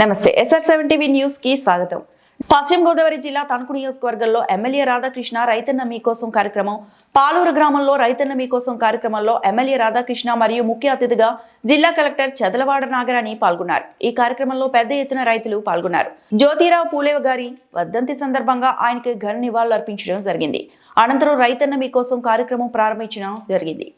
నమస్తే SR seven TV న్యూస్కి స్వాగతం. పశ్చిమ గోదావరి జిల్లా తణుకు నియోజకవర్గంలో ఎమ్మెల్యే రాధాకృష్ణ రైతన్న మీకోసం కార్యక్రమం. పాలూరు గ్రామంలో రైతన్న మీకోసం కార్యక్రమంలో ఎమ్మెల్యే రాధాకృష్ణ మరియు ముఖ్య అతిథిగా జిల్లా కలెక్టర్ చదలవాడ నాగరాణి పాల్గొన్నారు. ఈ కార్యక్రమంలో పెద్ద ఎత్తున రైతులు పాల్గొన్నారు. జ్యోతిరావు పూలేవ గారి వర్ధంతి సందర్భంగా ఆయనకి ఘన నివాళులు అర్పించడం జరిగింది. అనంతరం రైతన్న మీకోసం కార్యక్రమం ప్రారంభించడం జరిగింది.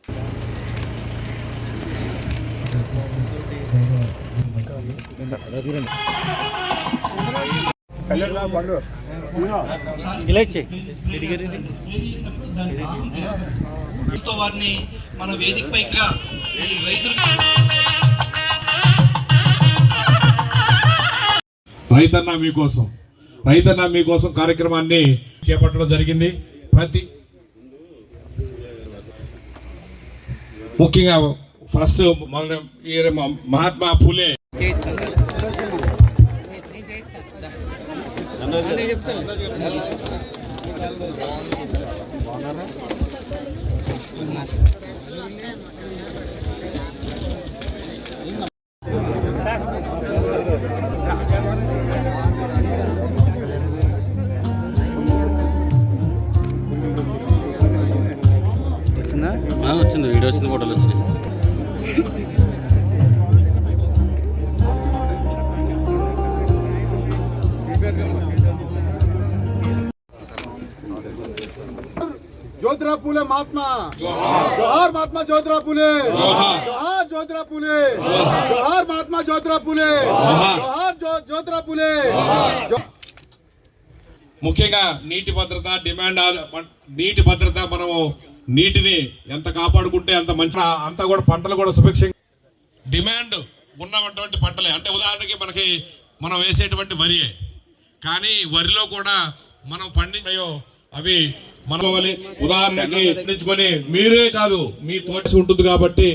తో వారిని మన వేదిక రైతులు రైతన్న మీకోసం. రైతన్న మీకోసం కార్యక్రమాన్ని చేపట్టడం జరిగింది. ప్రతి ముఖ్యంగా ఫస్ట్ మన మహాత్మా పూలే వచ్చిందా? వచ్చింది. వీడియో వచ్చింది ఫోటోలు వచ్చినాయి. ज्योतिराव फुले महात्मा जोहार महात्मा ज्योतिराव फुले जोहार ज्योतिराव फुले जोहार महात्मा ज्योतिराव फुले जोहार ज्यो- ज्योतिराव फुले जो- ముఖ్యంగా నీటి భద్రత డిమాండ్ ఆధార- పం- నీటి భద్రత మనము నీటిని ఎంత కాపాడుకుంటే అంత మంచి అంతా కూడా పంటలు కూడా సుభిక్షంగా డిమాండ్ ఉన్నటువంటి పంటలే. అంటే ఉదాహరణకి మనకి మనం వేసేటువంటి వరియే కానీ వరిలో కూడా మనం పండించాయో అవి మనం ఉదాహరణకి పండించుకొని మీరే కాదు మీ తోటి ఉంటుంది కాబట్టి